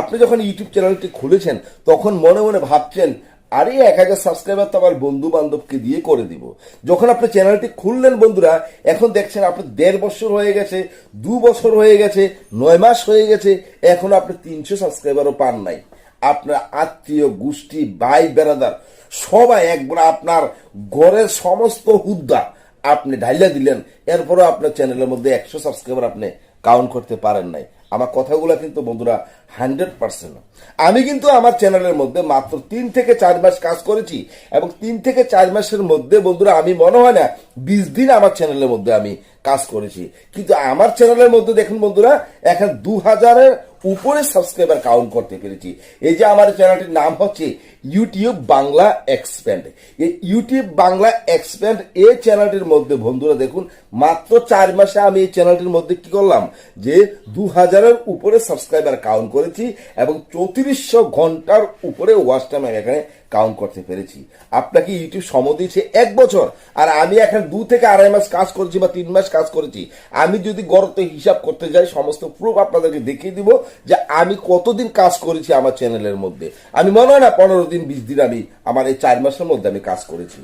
আপনি যখন ইউটিউব চ্যানেলটি খুলেছেন, তখন মনে মনে ভাবছেন, আরে, এক হাজার সাবস্ক্রাইবার তো আমার বন্ধু বান্ধবকে দিয়ে করে দিব। যখন আপনি চ্যানেলটি খুললেন বন্ধুরা, এখন দেখছেন আপনার দেড় বছর হয়ে গেছে, দু বছর হয়ে গেছে, নয় মাস হয়ে গেছে, এখন আপনি তিনশো সাবস্ক্রাইবারও পান নাই। আপনার আত্মীয়, গোষ্ঠী, ভাই বেড়াদার সবাই একবার আপনার ঘরের সমস্ত হুদ্দা আপনি ঢাইলা দিলেন, এরপরও আপনার চ্যানেলের মধ্যে একশো সাবস্ক্রাইবার আপনি কাউন্ট করতে পারেন নাই। আমার কথাগুলো কিন্তু বন্ধুরা হান্ড্রেড পার্সেন্ট। আমি কিন্তু আমার চ্যানেলের মধ্যে মাত্র তিন থেকে চার মাস কাজ করেছি এবং তিন থেকে চার মাসের মধ্যে, বন্ধুরা, আমি মনে হয় না, বিশ দিন আমার চ্যানেলের মধ্যে আমি কাজ করেছি। কিন্তু আমার চ্যানেলের মধ্যে দেখুন, বন্ধুরা, এখন দু হাজারের উপরে সাবস্ক্রাইবার কাউন্ট করতে পেরেছি। এই যে আমার চ্যানেলটির নাম হচ্ছে ইউটিউব বাংলা এক্সপ্যান্ড। এই ইউটিউব বাংলা এক্সপ্যান্ড এই চ্যানেলটির মধ্যে, বন্ধুরা, দেখুন, মাত্র চার মাসে আমি এই চ্যানেলটির মধ্যে কি করলাম? যে দু হাজারের উপরে সাবস্ক্রাইবার কাউন্ট করেছি এবং চৌত্রিশশো ঘণ্টার উপরে ওয়াচ টাইম আমি এখানে কাউন্ট করতে পেরেছি। আপনাকে ইউটিউব সময় দিয়েছে এক বছর, আর আমি এখন দু থেকে আড়াই মাস কাজ করেছি বা তিন মাস কাজ করেছি। আমি যদি গড়তে হিসাব করতে যাই, সমস্ত প্রুফ আপনাদেরকে দেখিয়ে দিব যে আমি কতদিন কাজ করেছি আমার চ্যানেলের মধ্যে। আমি মনে হয় না পনেরো দিন, বিশ দিন আমি আমার এই চার মাসের মধ্যে আমি কাজ করেছি।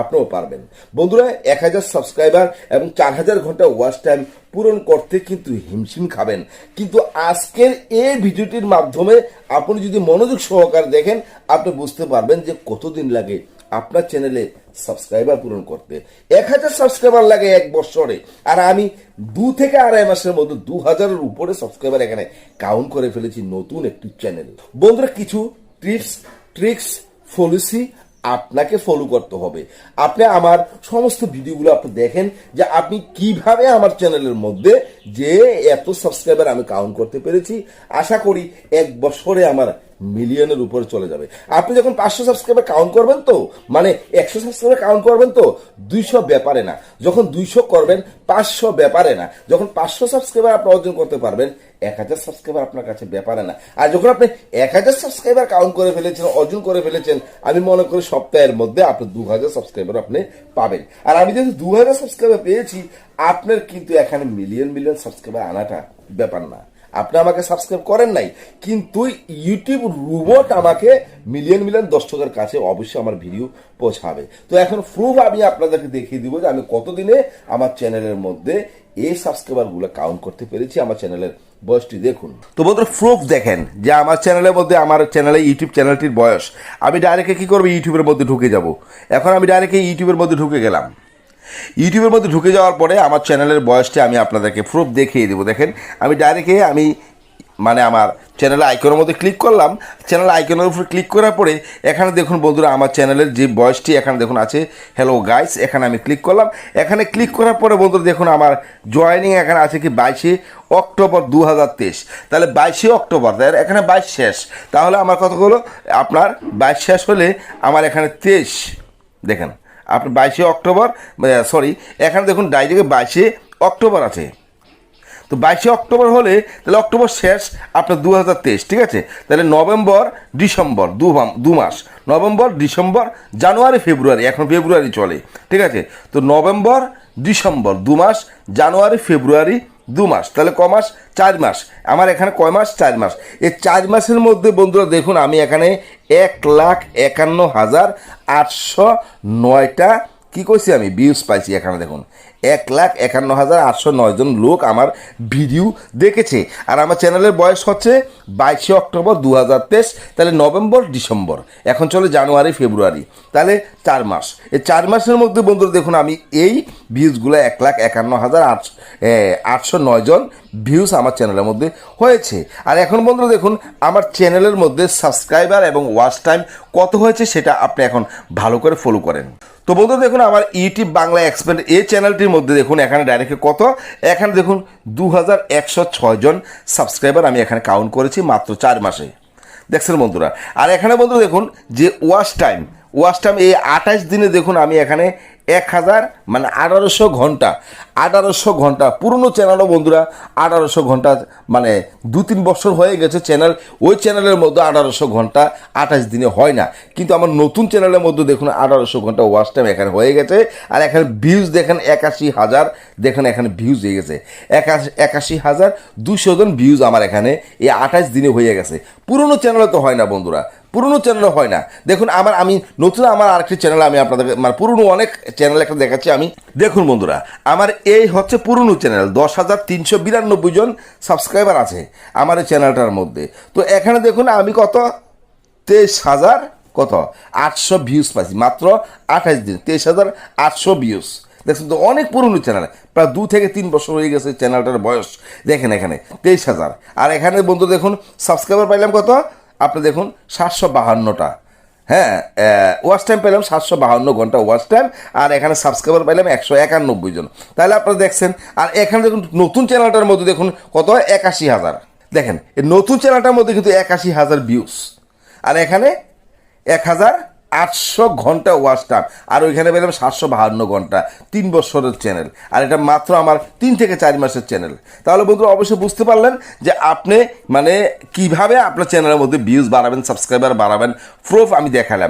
আপনিও পারবেন। বন্ধুরা, এক হাজার সাবস্ক্রাইবার এবং চার হাজার ঘণ্টা ওয়াচ টাইম পূরণ করতে কিন্তু হিমশিম খাবেন। কিন্তু আজকের এই ভিডিওটির মাধ্যমে আপনি যদি মনোযোগ সহকারে দেখেন, আপনি বুঝতে পারবেন যে কতদিন লাগে আপনার চ্যানেলে সাবস্ক্রাইবার পূরণ করতে। এক হাজার সাবস্ক্রাইবার লাগে এক বছরে, আর আমি দু থেকে আড়াই মাসের মধ্যে দু হাজারের উপরে সাবস্ক্রাইবার এখানে কাউন্ট করে ফেলেছি নতুন একটি চ্যানেল বন্ধুরা, কিছু টিপস ট্রিক্স পলিসি আপনাকে ফলো করতে হবে। আপনি আমার সমস্ত ভিডিওগুলো আপনি দেখেন যে আপনি কীভাবে আমার চ্যানেলের মধ্যে যে এত সাবস্ক্রাইবার আমি কাউন্ট করতে পেরেছি। আশা করি এক বছরে আমার মিলিয়নের উপরে চলে যাবে। আপনি যখন পাঁচশো সাবস্ক্রাইবার কাউন্ট করবেন তো মানে একশো সাবস্ক্রাইবার কাউন্ট করবেন তো, দুইশো ব্যাপারে না। যখন দুইশো করবেন, পাঁচশো ব্যাপারে না। যখন পাঁচশো সাবস্ক্রাইবার আপনি অর্জন করতে পারবেন, এক হাজার সাবস্ক্রাইবার আপনার কাছে ব্যাপারে না। আর যখন আপনি এক হাজার সাবস্ক্রাইবার কাউন্ট করে ফেলেছেন, অর্জন করে ফেলেছেন, আমি মনে করি সপ্তাহের মধ্যে আপনি দু হাজার সাবস্ক্রাইবার আপনি পাবেন। আর আমি যেহেতু দু হাজার সাবস্ক্রাইবার পেয়েছি, আপনার কিন্তু এখানে মিলিয়ন মিলিয়ন সাবস্ক্রাইবার আনাটা ব্যাপার না। আপনি আমাকে সাবস্ক্রাইব করেন নাই, কিন্তু ইউটিউব রোবট আমাকে মিলিয়ন মিলিয়ন দর্শকের কাছে অবশ্যই আমার ভিডিও পৌঁছাবে। তো এখন প্রুফ আমি আপনাদেরকে দেখিয়ে দিব যে আমি কতদিনে আমার চ্যানেলের মধ্যে এই সাবস্ক্রাইবারগুলো কাউন্ট করতে পেরেছি আমার চ্যানেলের বয়সটি দেখুন। তো বন্ধুরা প্রুফ দেখেন যে আমার চ্যানেলের মধ্যে আমার চ্যানেলে ইউটিউব চ্যানেলটির বয়স। আমি ডাইরেক্টে কি করব? ইউটিউবের মধ্যে ঢুকে যাব। এখন আমি ডাইরেক্টে ইউটিউবের মধ্যে ঢুকে গেলাম। ইউটিউবের মধ্যে ঢুকে যাওয়ার পরে আমার চ্যানেলের বয়সটা আমি আপনাদেরকে প্রুফ দেখিয়ে দেবো। দেখেন, আমি ডাইরেক্টে আমি মানে আমার চ্যানেলের আইকনের মধ্যে ক্লিক করলাম। চ্যানেল আইকনের উপর ক্লিক করার পরে এখানে দেখুন বন্ধুরা, আমার চ্যানেলের যে বয়সটি এখানে দেখুন আছে। হ্যালো গাইস এখানে আমি ক্লিক করলাম। এখানে ক্লিক করার পরে বন্ধুরা দেখুন, আমার জয়েনিং এখানে আছে কি বাইশে অক্টোবর দু হাজার তেইশ। তাহলে বাইশে অক্টোবর, তাই এখানে বাইশ শেষ। তাহলে আমার কথা হলো, আপনার বাইশ শেষ হলে আমার এখানে তেইশ। দেখেন আপনি বাইশে অক্টোবর সরি এখানে দেখুন ডাইরেক্টে বাইশে অক্টোবর আছে। তো বাইশে অক্টোবর হলে তাহলে অক্টোবর শেষ আপনার দু হাজার তেইশ, ঠিক আছে? তাহলে নভেম্বর, ডিসেম্বর, দু দু মাস। নভেম্বর, ডিসেম্বর, জানুয়ারি, ফেব্রুয়ারি, এখন ফেব্রুয়ারি চলে, ঠিক আছে? তো নভেম্বর, ডিসেম্বর, দু মাস, জানুয়ারি, ফেব্রুয়ারি দু মাস তাহলে ক মাস চার মাস। আমার এখানে কয় মাস? চার মাস। এই চার মাসের মধ্যে বন্ধুরা দেখুন, আমি এখানে এক লাখ একান্ন হাজার আটশো নয়টা, কী করছি আমি? ভিউজ পাইছি এখানে দেখুন। এক লাখ একান্ন হাজার আটশো নয় জন লোক আমার ভিডিও দেখেছে। আর আমার চ্যানেলের বয়স হচ্ছে বাইশে অক্টোবর দু হাজার তেইশ, তাহলে নভেম্বর, ডিসেম্বর। এখন চলে জানুয়ারি, ফেব্রুয়ারি। তাহলে চার মাস। এই চার মাসের মধ্যে বন্ধুরা দেখুন, আমি এই ভিউজগুলো এক লাখ একান্ন হাজার আটশো আটশো নয় জন ভিউজ আমার চ্যানেলের মধ্যে হয়েছে। আর এখন বন্ধুরা দেখুন, আমার চ্যানেলের মধ্যে সাবস্ক্রাইবার এবং ওয়াচ টাইম কত হয়েছে সেটা আপনি এখন ভালো করে ফলো করেন। তো বন্ধু দেখুন, আমার ইউটিউব বাংলা এক্সপেন্ড এই চ্যানেলটির মধ্যে দেখুন, এখানে ডাইরেক্ট কত? এখানে দেখুন দু হাজার একশো ছয় জন সাবস্ক্রাইবার আমি এখানে কাউন্ট করেছি মাত্র চার মাসে। দেখছেন বন্ধুরা? আর এখানে বন্ধু দেখুন, যে ওয়াশ টাইম ওয়াশ টাইম এই আঠাশ দিনে দেখুন, আমি এখানে এক হাজার মানে আঠারোশো ঘণ্টা। আঠারোশো ঘণ্টা, পুরনো চ্যানেলও বন্ধুরা, আঠারোশো ঘণ্টা মানে দু তিন বছর হয়ে গেছে চ্যানেল ওই চ্যানেলের মধ্যে আঠারোশো ঘণ্টা আঠাশ দিনে হয় না। কিন্তু আমার নতুন চ্যানেলের মধ্যে দেখুন, আঠারোশো ঘণ্টা ওয়াচ টাইম এখানে হয়ে গেছে। আর এখানে ভিউজ দেখেন, একাশি হাজার, দেখেন এখানে ভিউজ হয়ে গেছে। একাশি একাশি হাজার দুশো জন ভিউজ আমার এখানে এই আঠাশ দিনে হয়ে গেছে। পুরনো চ্যানেলে তো হয় না বন্ধুরা। পুরনো চ্যানেলে হয় না। দেখুন, আমার, আমি নতুন আমার আরেকটি চ্যানেল আমি আপনাদের মানে পুরনো অনেক চ্যানেল একটা দেখাচ্ছি আমি। দেখুন বন্ধুরা, আমার এই হচ্ছে পুরনো চ্যানেল দশ হাজার তিনশো বিরানব্বই জন সাবস্ক্রাইবার আছে আমার এই চ্যানেলটার মধ্যে। তো এখানে দেখুন, আমি কত? তেইশ হাজার কত? আটশো ভিউজ পাইছি, মাত্র আঠাশ দিন, তেইশ হাজার আটশো ভিউজ দেখছেন তো, অনেক পুরনো চ্যানেল প্রায় দু থেকে তিন বছর হয়ে গেছে চ্যানেলটার বয়স। দেখেন এখানে, তেইশ হাজার। আর এখানে বন্ধু দেখুন সাবস্ক্রাইবার পাইলাম কত? আপনি দেখুন, সাতশো বাহান্নটা। হ্যাঁ ওয়াচ টাইম পেলাম, সাতশো বাহান্ন ঘণ্টা ওয়াচ টাইম আর এখানে সাবস্ক্রাইবার পাইলাম একশো একানব্বই জন। তাহলে আপনারা দেখছেন, আর এখানে দেখুন, নতুন চ্যানেলটার মধ্যে দেখুন, কত হয়? একাশি হাজার। দেখেন, এই নতুন চ্যানেলটার মধ্যে কিন্তু একাশি হাজার ভিউস আর এখানে এক হাজার আটশো ঘণ্টা ওয়াচ টাইম আর ওইখানে পেলাম সাতশো বাহান্ন ঘণ্টা, তিন বছরের চ্যানেল আর এটা মাত্র আমার তিন থেকে চার মাসের চ্যানেল তাহলে বন্ধুরা, অবশ্যই বুঝতে পারলেন যে আপনি মানে কীভাবে আপনার চ্যানেলের মধ্যে ভিউজ বাড়াবেন সাবস্ক্রাইবার বাড়াবেন। প্রুফ আমি দেখালাম।